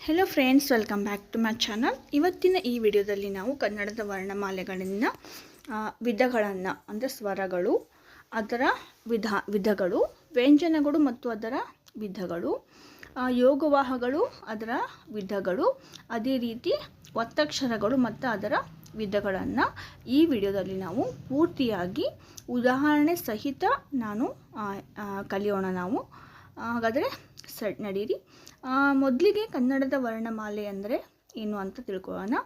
Hello friends welcome back to my channel ಇವತ್ತಿನ ಈ ವಿಡಿಯೋದಲ್ಲಿ ನಾವು ಕನ್ನಡದ ವರ್ಣಮಾಲೆಗಳಿಂದ ವಿಧಗಳನ್ನು, ಅಂದರೆ ಸ್ವರಗಳು, ಅದರ ವಿಧ, ವಿಧಗಳು, ವ್ಯಂಜನಗಳು ಮತ್ತು ಅದರ ವಿಧಗಳು ಯೋಗವಾಹಗಳು, ಅದರ ವಿಧಗಳು, ಅದೇ ರೀತಿ ಒತ್ತಕ್ಷರಗಳು ಮತ್ತು ಅದರ ವಿಧಗಳನ್ನು ಈ ವಿಡಿಯೋದಲ್ಲಿ ನಾವು ಪೂರ್ತಿಯಾಗಿ ಉದಾಹರಣೆ ಸಹಿತ ನಾನು ಕಲಿಯೋಣ ನಾವು. ಹಾಗಾದರೆ ಸ ನಡೀರಿ. ಮೊದಲಿಗೆ ಕನ್ನಡದ ವರ್ಣಮಾಲೆ ಅಂದರೆ ಏನು ಅಂತ ತಿಳ್ಕೊಳ್ಳೋಣ.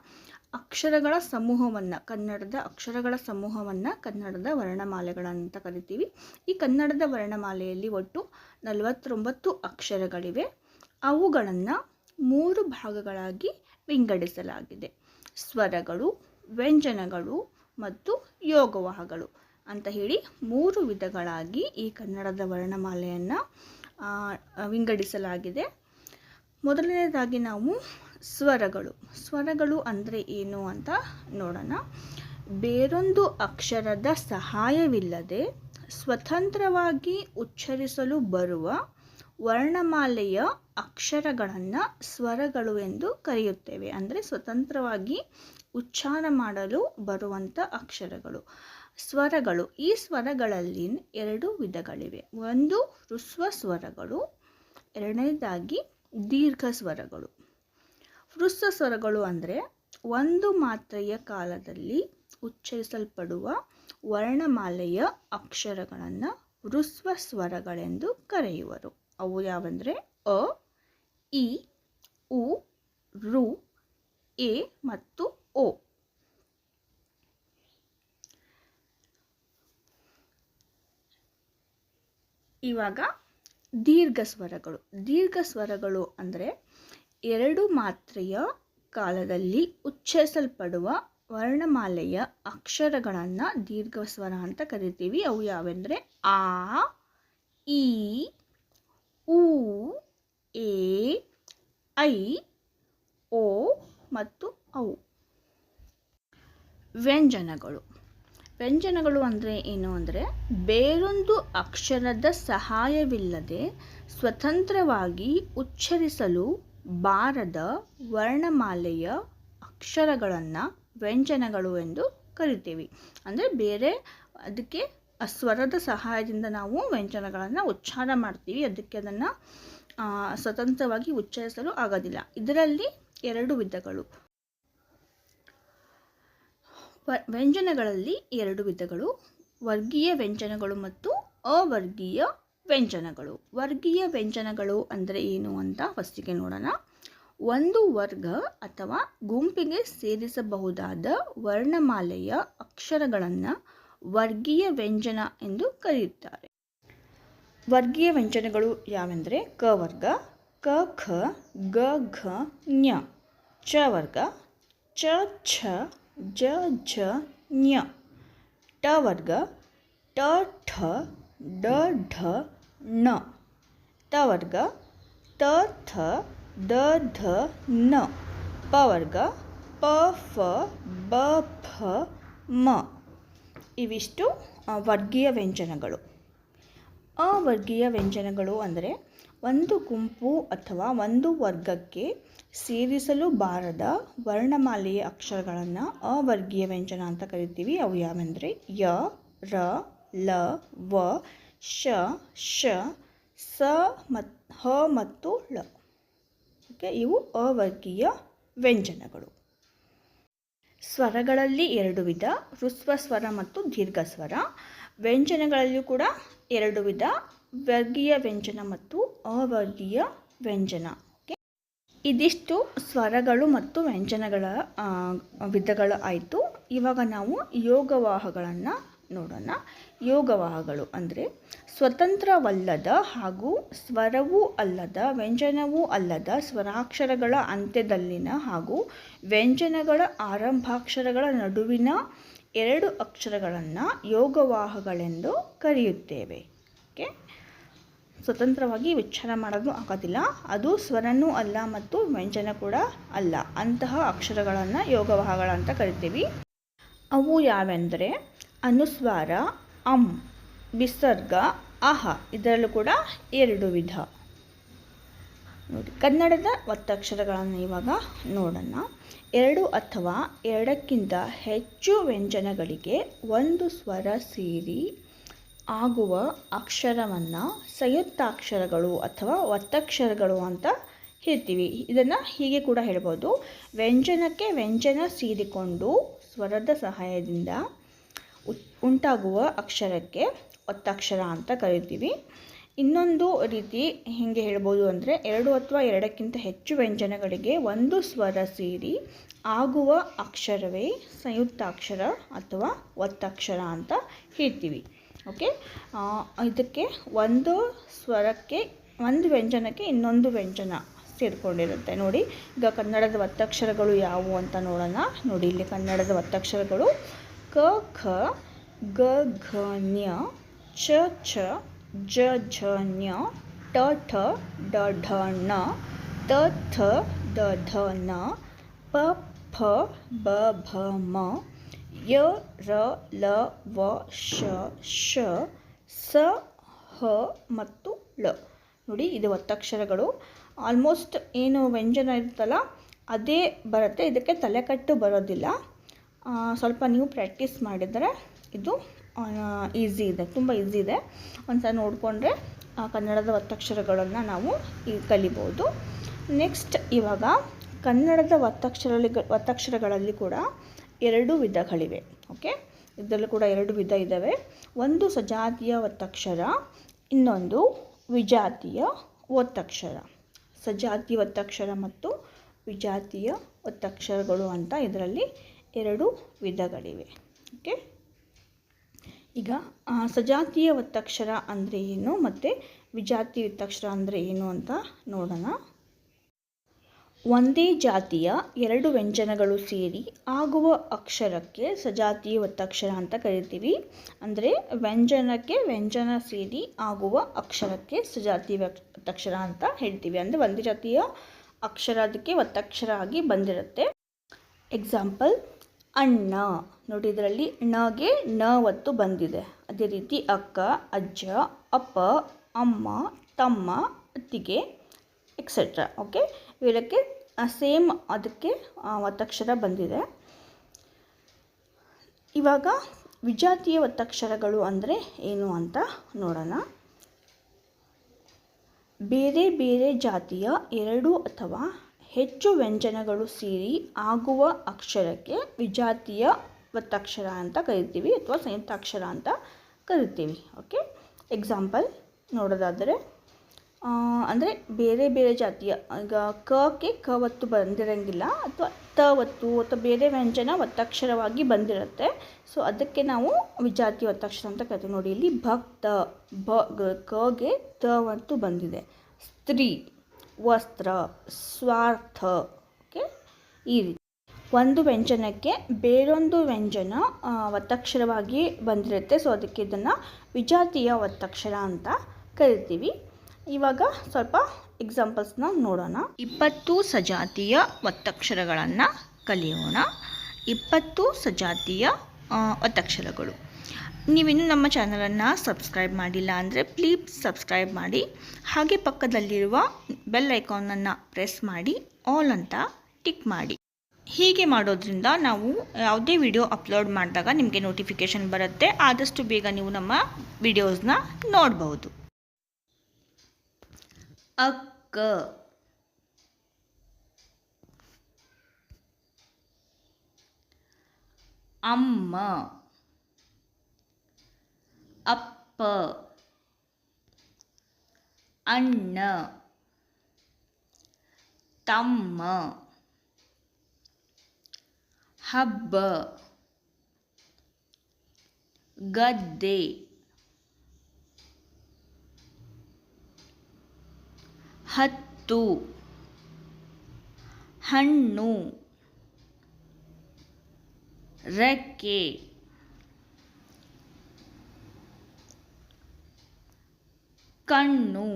ಅಕ್ಷರಗಳ ಸಮೂಹವನ್ನು, ಕನ್ನಡದ ಅಕ್ಷರಗಳ ಸಮೂಹವನ್ನು ಕನ್ನಡದ ವರ್ಣಮಾಲೆಗಳಂತ ಕರಿತೀವಿ. ಈ ಕನ್ನಡದ ವರ್ಣಮಾಲೆಯಲ್ಲಿ ಒಟ್ಟು ನಲವತ್ತೊಂಬತ್ತು ಅಕ್ಷರಗಳಿವೆ. ಅವುಗಳನ್ನು ಮೂರು ಭಾಗಗಳಾಗಿ ವಿಂಗಡಿಸಲಾಗಿದೆ. ಸ್ವರಗಳು, ವ್ಯಂಜನಗಳು ಮತ್ತು ಯೋಗವಾಹಗಳು ಅಂತ ಹೇಳಿ ಮೂರು ವಿಧಗಳಾಗಿ ಈ ಕನ್ನಡದ ವರ್ಣಮಾಲೆಯನ್ನು ವಿಂಗಡಿಸಲಾಗಿದೆ. ಮೊದಲನೇದಾಗಿ ನಾವು ಸ್ವರಗಳು. ಸ್ವರಗಳು ಅಂದರೆ ಏನು ಅಂತ ನೋಡೋಣ. ಬೇರೊಂದು ಅಕ್ಷರದ ಸಹಾಯವಿಲ್ಲದೆ ಸ್ವತಂತ್ರವಾಗಿ ಉಚ್ಚರಿಸಲು ಬರುವ ವರ್ಣಮಾಲೆಯ ಅಕ್ಷರಗಳನ್ನು ಸ್ವರಗಳು ಎಂದು ಕರೆಯುತ್ತೇವೆ. ಅಂದರೆ ಸ್ವತಂತ್ರವಾಗಿ ಉಚ್ಚಾರ ಮಾಡಲು ಬರುವಂಥ ಅಕ್ಷರಗಳು. ಸ್ವರಗಳು, ಈ ಸ್ವರಗಳಲ್ಲಿ ಎರಡು ವಿಧಗಳಿವೆ. ಒಂದು ಹೃಸ್ವ ಸ್ವರಗಳು, ಎರಡನೇದಾಗಿ ದೀರ್ಘ ಸ್ವರಗಳು. ಹೃಸ್ವ ಸ್ವರಗಳು ಅಂದರೆ ಒಂದು ಮಾತ್ರೆಯ ಕಾಲದಲ್ಲಿ ಉಚ್ಚರಿಸಲ್ಪಡುವ ವರ್ಣಮಾಲೆಯ ಅಕ್ಷರಗಳನ್ನು ಹೃಸ್ವ ಸ್ವರಗಳೆಂದು ಕರೆಯುವರು. ಅವು ಯಾವಂದರೆ? ಅ, ಇ, ಉ, ರು, ಎ ಮತ್ತು ಓ ಇವಾಗ ದೀರ್ಘ ಸ್ವರಗಳು. ದೀರ್ಘ ಸ್ವರಗಳು ಅಂದರೆ ಎರಡು ಮಾತ್ರೆಯ ಕಾಲದಲ್ಲಿ ಉಚ್ಚರಿಸಲ್ಪಡುವ ವರ್ಣಮಾಲೆಯ ಅಕ್ಷರಗಳನ್ನು ದೀರ್ಘ ಸ್ವರ ಅಂತ ಕರಿತೀವಿ. ಅವು ಯಾವೆಂದರೆ ಆ ಇ ಉ, ಎ, ಐ, ಓ ಮತ್ತು ಅವು ವ್ಯಂಜನಗಳು. ವ್ಯಂಜನಗಳು ಅಂದರೆ ಏನು ಅಂದರೆ ಬೇರೊಂದು ಅಕ್ಷರದ ಸಹಾಯವಿಲ್ಲದೆ ಸ್ವತಂತ್ರವಾಗಿ ಉಚ್ಚರಿಸಲು ಬಾರದ ವರ್ಣಮಾಲೆಯ ಅಕ್ಷರಗಳನ್ನು ವ್ಯಂಜನಗಳು ಎಂದು ಕರಿತೀವಿ. ಅಂದರೆ ಬೇರೆ ಅದಕ್ಕೆ ಸ್ವರದ ಸಹಾಯದಿಂದ ನಾವು ವ್ಯಂಜನಗಳನ್ನು ಉಚ್ಚಾರ ಮಾಡ್ತೀವಿ. ಅದಕ್ಕೆ ಅದನ್ನು ಸ್ವತಂತ್ರವಾಗಿ ಉಚ್ಚರಿಸಲು ಆಗೋದಿಲ್ಲ. ಇದರಲ್ಲಿ ಎರಡು ವಿಧಗಳು. ವ್ಯಂಜನಗಳಲ್ಲಿ ಎರಡು ವಿಧಗಳು, ವರ್ಗೀಯ ವ್ಯಂಜನಗಳು ಮತ್ತು ಅವರ್ಗೀಯ ವ್ಯಂಜನಗಳು. ವರ್ಗೀಯ ವ್ಯಂಜನಗಳು ಅಂದರೆ ಏನು ಅಂತ ಫಸ್ಟಿಗೆ ನೋಡೋಣ. ಒಂದು ವರ್ಗ ಅಥವಾ ಗುಂಪಿಗೆ ಸೇರಿಸಬಹುದಾದ ವರ್ಣಮಾಲೆಯ ಅಕ್ಷರಗಳನ್ನು ವರ್ಗೀಯ ವ್ಯಂಜನ ಎಂದು ಕರೆಯುತ್ತಾರೆ. ವರ್ಗೀಯ ವ್ಯಂಜನಗಳು ಯಾವೆಂದರೆ ಕ ವರ್ಗ, ಕ ಖ, ಗ ಘ ಞ, ಚ ವರ್ಗ, ಚ ಛ ಜ ಝ ಞ ಟ ವರ್ಗ ಟ ಠ, ಡ, ಢ, ಣ. ತ ವರ್ಗ, ತ, ಥ, ದ, ಧ ನ ಪ ವರ್ಗ, ಪ, ಫ, ಬ, ಫ, ಮ. ಇವಿಷ್ಟು ವರ್ಗೀಯ ವ್ಯಂಜನಗಳು. ಅವರ್ಗೀಯ ವ್ಯಂಜನಗಳು ಅಂದರೆ ಒಂದು ಗುಂಪು ಅಥವಾ ಒಂದು ವರ್ಗಕ್ಕೆ ಸೇರಿಸಲು ಬಾರದ ವರ್ಣಮಾಲೆಯ ಅಕ್ಷರಗಳನ್ನು ಅವರ್ಗೀಯ ವ್ಯಂಜನ ಅಂತ ಕರಿತೀವಿ. ಅವು ಯಾವೆಂದರೆ ಯ, ರ, ಲ, ವ, ಶ ಶ, ಸ ಮತ್, ಹ ಮತ್ತು ಳ. ಓಕೆ, ಇವು ಅವರ್ಗೀಯ ವ್ಯಂಜನಗಳು. ಸ್ವರಗಳಲ್ಲಿ ಎರಡು ವಿಧ ಹೃಸ್ವ ಸ್ವರ ಮತ್ತು ದೀರ್ಘ ಸ್ವರ ವ್ಯಂಜನಗಳಲ್ಲಿಯೂ ಕೂಡ ಎರಡು ವಿಧ ವರ್ಗೀಯ ವ್ಯಂಜನ ಮತ್ತು ಅವರ್ಗೀಯ ವ್ಯಂಜನ. ಓಕೆ ಇದಿಷ್ಟು ಸ್ವರಗಳು ಮತ್ತು ವ್ಯಂಜನಗಳ ವಿಧಗಳು ಆಯಿತು. ಇವಾಗ ನಾವು ಯೋಗವಾಹಗಳನ್ನು ನೋಡೋಣ. ಯೋಗವಾಹಗಳು ಅಂದರೆ ಸ್ವತಂತ್ರವಲ್ಲದ ಹಾಗೂ ಸ್ವರವೂ ಅಲ್ಲದ, ವ್ಯಂಜನವೂ ಅಲ್ಲದ ಸ್ವರಾಕ್ಷರಗಳ ಅಂತ್ಯದಲ್ಲಿನ ಹಾಗೂ ವ್ಯಂಜನಗಳ ಆರಂಭಾಕ್ಷರಗಳ ನಡುವಿನ ಎರಡು ಅಕ್ಷರಗಳನ್ನು ಯೋಗವಾಹಗಳೆಂದು ಕರೆಯುತ್ತೇವೆ. ಓಕೆ ಸ್ವತಂತ್ರವಾಗಿ ಉಚ್ಚಾರ ಮಾಡೋದು ಆಗೋದಿಲ್ಲ. ಅದು ಸ್ವರನೂ ಅಲ್ಲ ಮತ್ತು ವ್ಯಂಜನ ಕೂಡ ಅಲ್ಲ. ಅಂತಹ ಅಕ್ಷರಗಳನ್ನು ಯೋಗವಾಹಗಳಂತ ಕರಿತೀವಿ. ಅವು ಯಾವೆಂದರೆ ಅನುಸ್ವಾರ, ಅಂ, ವಿಸರ್ಗ, ಅಹ ಇದರಲ್ಲೂ ಕೂಡ ಎರಡು ವಿಧ. ನೋಡಿ, ಕನ್ನಡದ ಒತ್ತಕ್ಷರಗಳನ್ನು ಇವಾಗ ನೋಡೋಣ. ಎರಡು ಅಥವಾ ಎರಡಕ್ಕಿಂತ ಹೆಚ್ಚು ವ್ಯಂಜನಗಳಿಗೆ ಒಂದು ಸ್ವರ ಸೇರಿ ಆಗುವ ಅಕ್ಷರವನ್ನು ಸಂಯುಕ್ತಾಕ್ಷರಗಳು ಅಥವಾ ಒತ್ತಕ್ಷರಗಳು ಅಂತ ಹೇಳ್ತೀವಿ. ಇದನ್ನು ಹೀಗೆ ಕೂಡ ಹೇಳ್ಬೋದು. ವ್ಯಂಜನಕ್ಕೆ ವ್ಯಂಜನ ಸೇರಿಕೊಂಡು ಸ್ವರದ ಸಹಾಯದಿಂದ ಉಂಟಾಗುವ ಅಕ್ಷರಕ್ಕೆ ಒತ್ತಕ್ಷರ ಅಂತ ಕರಿತೀವಿ. ಇನ್ನೊಂದು ರೀತಿ ಹೀಗೆ ಹೇಳ್ಬೋದು ಅಂದರೆ ಎರಡು ಅಥವಾ ಎರಡಕ್ಕಿಂತ ಹೆಚ್ಚು ವ್ಯಂಜನಗಳಿಗೆ ಒಂದು ಸ್ವರ ಸೇರಿ ಆಗುವ ಅಕ್ಷರವೇ ಸಂಯುಕ್ತಾಕ್ಷರ ಅಥವಾ ಒತ್ತಕ್ಷರ ಅಂತ ಹೇಳ್ತೀವಿ. ಓಕೆ ಇದಕ್ಕೆ ಒಂದು ಸ್ವರಕ್ಕೆ, ಒಂದು ವ್ಯಂಜನಕ್ಕೆ ಇನ್ನೊಂದು ವ್ಯಂಜನ ಸೇರಿಕೊಂಡಿರುತ್ತೆ. ನೋಡಿ, ಈಗ ಕನ್ನಡದ ಒತ್ತಕ್ಷರಗಳು ಯಾವುವು ಅಂತ ನೋಡೋಣ. ನೋಡಿ, ಇಲ್ಲಿ ಕನ್ನಡದ ಒತ್ತಕ್ಷರಗಳು ಕ, ಖ, ಗ, ಘ, ನ್ಯ, ಚ ಛ ಜ, ಝ, ನ್ಯ ಟ ಠ, ಡ, ಢ, ಣ, ತ, ಥ, ದ, ಧ, ನ, ಪ ಫ ಬ, ಭ, ಮ ಯ ರ ಲ ವ ಶ ಶ ಸ ಹ ಮತ್ತು ಳ ನೋಡಿ, ಇದು ಒತ್ತಕ್ಷರಗಳು. ಆಲ್ಮೋಸ್ಟ್ ಏನು ವ್ಯಂಜನ ಇರುತ್ತಲ್ಲ, ಅದೇ ಬರುತ್ತೆ. ಇದಕ್ಕೆ ತಲೆಕಟ್ಟು ಬರೋದಿಲ್ಲ. ಸ್ವಲ್ಪ ನೀವು ಪ್ರಾಕ್ಟೀಸ್ ಮಾಡಿದರೆ ಇದು ಈಸಿ ಇದೆ. ತುಂಬ ಈಸಿ ಇದೆ. ಒಂದ್ಸಲ ನೋಡಿಕೊಂಡ್ರೆ ಕನ್ನಡದ ಒತ್ತಕ್ಷರಗಳನ್ನು ನಾವು ಈ ಕಲಿಬೋದು. ನೆಕ್ಸ್ಟ್ ಇವಾಗ, ಕನ್ನಡದ ಒತ್ತಕ್ಷರಲ್ಲಿ ಒತ್ತಕ್ಷರಗಳಲ್ಲಿ ಕೂಡ ಎರಡು ವಿಧಗಳಿವೆ ಓಕೆ ಇದರಲ್ಲೂ ಕೂಡ ಎರಡು ವಿಧ ಇದ್ದಾವೆ ಒಂದು ಸಜಾತಿಯ ಒತ್ತಕ್ಷರ, ಇನ್ನೊಂದು ವಿಜಾತಿಯ ಒತ್ತಕ್ಷರ. ಸಜಾತಿ ಒತ್ತಕ್ಷರ ಮತ್ತು ವಿಜಾತಿಯ ಒತ್ತಕ್ಷರಗಳು ಅಂತ ಇದರಲ್ಲಿ ಎರಡು ವಿಧಗಳಿವೆ ಓಕೆ ಈಗ ಸಜಾತಿಯ ಒತ್ತಕ್ಷರ ಅಂದರೆ ಏನು ಮತ್ತು ವಿಜಾತಿ ಒತ್ತಕ್ಷರ ಅಂದರೆ ಏನು ಅಂತ ನೋಡೋಣ. ಒಂದೇ ಜಾತಿಯ ಎರಡು ವ್ಯಂಜನಗಳು ಸೇರಿ ಆಗುವ ಅಕ್ಷರಕ್ಕೆ ಸಜಾತಿಯ ಒತ್ತಕ್ಷರ ಅಂತ ಕರಿತೀವಿ. ಅಂದರೆ ವ್ಯಂಜನಕ್ಕೆ ವ್ಯಂಜನ ಸೇರಿ ಆಗುವ ಅಕ್ಷರಕ್ಕೆ ಸಜಾತಿ ಒತ್ತಕ್ಷರ ಅಂತ ಹೇಳ್ತೀವಿ. ಅಂದರೆ ಒಂದೇ ಜಾತಿಯ ಅಕ್ಷರ ಅದಕ್ಕೆ ಒತ್ತಕ್ಷರ ಆಗಿ ಬಂದಿರುತ್ತೆ. ಎಕ್ಸಾಂಪಲ್ ಅಣ್ಣ. ನೋಡಿ, ಇದರಲ್ಲಿ ಣಗೆ ನ ಒತ್ತು ಬಂದಿದೆ. ಅದೇ ರೀತಿ ಅಕ್ಕ, ಅಜ್ಜ, ಅಪ್ಪ, ಅಮ್ಮ, ತಮ್ಮ, ಅತ್ತಿಗೆ ಎಕ್ಸೆಟ್ರಾ ಓಕೆ ಇವೆಲ್ಲಕ್ಕೆ ಸೇಮ್ ಅದಕ್ಕೆ ಒತ್ತಕ್ಷರ ಬಂದಿದೆ. ಇವಾಗ ವಿಜಾತಿಯ ಒತ್ತಕ್ಷರಗಳು ಅಂದರೆ ಏನು ಅಂತ ನೋಡೋಣ. ಬೇರೆ ಬೇರೆ ಜಾತಿಯ ಎರಡು ಅಥವಾ ಹೆಚ್ಚು ವ್ಯಂಜನಗಳು ಸೇರಿ ಆಗುವ ಅಕ್ಷರಕ್ಕೆ ವಿಜಾತಿಯ ಒತ್ತಕ್ಷರ ಅಂತ ಕರಿತೀವಿ ಅಥವಾ ಸಂಯುಕ್ತಾಕ್ಷರ ಅಂತ ಕರಿತೀವಿ. ಓಕೆ ಎಕ್ಸಾಂಪಲ್ ನೋಡೋದಾದರೆ ಅಂದರೆ ಬೇರೆ ಬೇರೆ ಜಾತಿಯ, ಈಗ ಕಕ್ಕೆ ಕ ಒತ್ತು ಬಂದಿರೋಂಗಿಲ್ಲ, ಅಥವಾ ತ ಒತ್ತು, ಅಥವಾ ಬೇರೆ ವ್ಯಂಜನ ಒತ್ತಕ್ಷರವಾಗಿ ಬಂದಿರುತ್ತೆ. ಸೊ ಅದಕ್ಕೆ ನಾವು ವಿಜಾತಿ ಒತ್ತಕ್ಷರ ಅಂತ ಕರಿತೀವಿ. ನೋಡಿ, ಇಲ್ಲಿ ಭಕ್ತ ಬ ಕಗೆ ತ ಒತ್ತು ಬಂದಿದೆ. ಸ್ತ್ರೀ, ವಸ್ತ್ರ, ಸ್ವಾರ್ಥ, ಓಕೆ? ಈ ರೀತಿ. ಒಂದು ವ್ಯಂಜನಕ್ಕೆ ಬೇರೊಂದು ವ್ಯಂಜನ ಒತ್ತಕ್ಷರವಾಗಿ ಬಂದಿರುತ್ತೆ. ಸೊ ಅದಕ್ಕೆ ಇದನ್ನು ವಿಜಾತಿಯ ಒತ್ತಕ್ಷರ ಅಂತ ಕರಿತೀವಿ. ಇವಾಗ ಸ್ವಲ್ಪ ಎಕ್ಸಾಂಪಲ್ಸ್ನ ನೋಡೋಣ. ಇಪ್ಪತ್ತು ಸಜಾತಿಯ ಒತ್ತಕ್ಷರಗಳನ್ನು ಕಲಿಯೋಣ. ಇಪ್ಪತ್ತು ಸಜಾತಿಯ ಒತ್ತಕ್ಷರಗಳು. ನೀವಿನ್ನೂ ನಮ್ಮ ಚಾನಲನ್ನು ಸಬ್ಸ್ಕ್ರೈಬ್ ಮಾಡಿಲ್ಲ ಅಂದರೆ ಪ್ಲೀಸ್ ಸಬ್ಸ್ಕ್ರೈಬ್ ಮಾಡಿ. ಹಾಗೆ ಪಕ್ಕದಲ್ಲಿರುವ ಬೆಲ್ ಐಕಾನನ್ನು ಪ್ರೆಸ್ ಮಾಡಿ ಆಲ್ ಅಂತ ಟಿಕ್ ಮಾಡಿ. ಹೀಗೆ ಮಾಡೋದ್ರಿಂದ ನಾವು ಯಾವುದೇ ವಿಡಿಯೋ ಅಪ್ಲೋಡ್ ಮಾಡಿದಾಗ ನಿಮಗೆ ನೋಟಿಫಿಕೇಷನ್ ಬರುತ್ತೆ. ಆದಷ್ಟು ಬೇಗ ನೀವು ನಮ್ಮ ವಿಡಿಯೋಸ್ನ ನೋಡ್ಬೋದು. ಅಕ್ಕ ಅಮ್ಮ ಅಪ್ಪ ಅಣ್ಣ ತಮ್ಮ ಹಬ್ಬ ಗದ್ದೆ ಹತ್ತು ಹಣ್ಣು ರೆಕ್ಕೆ ಕಣ್ಣು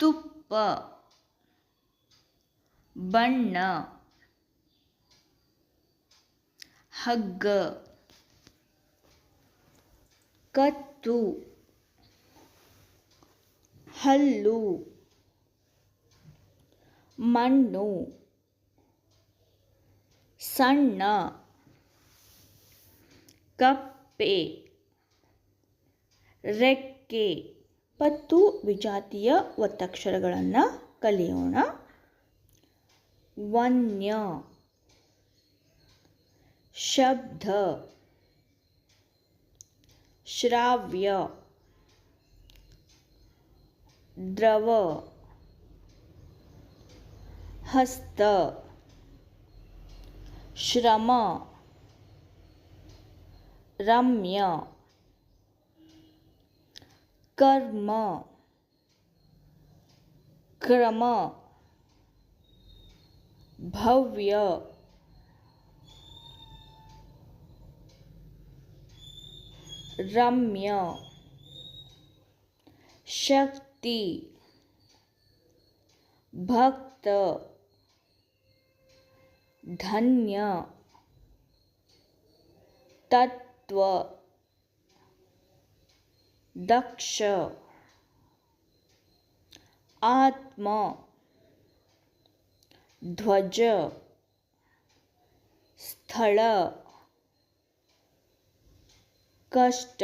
ತುಪ್ಪ ಬಣ್ಣ ಹಗ್ಗ ಕತ್ತು ಹಲ್ಲು ಮಣ್ಣು ಸಣ್ಣ ಕಪ್ಪೆ ರೆಕ್ಕೆ ಪತ್ತು ವಿಜಾತಿಯ ಒತ್ತಕ್ಷರಗಳನ್ನು ಕಲಿಯೋಣ. ವನ್ಯ ಶಬ್ದ ಶ್ರಾವ್ಯ. द्रव हस्त श्रम रम्य कर्म क्रम भव्य रम्य शक्ति भक्त. धन्य. तत्व. दक्ष. आत्म. ध्वज. स्थळ. कष्ट.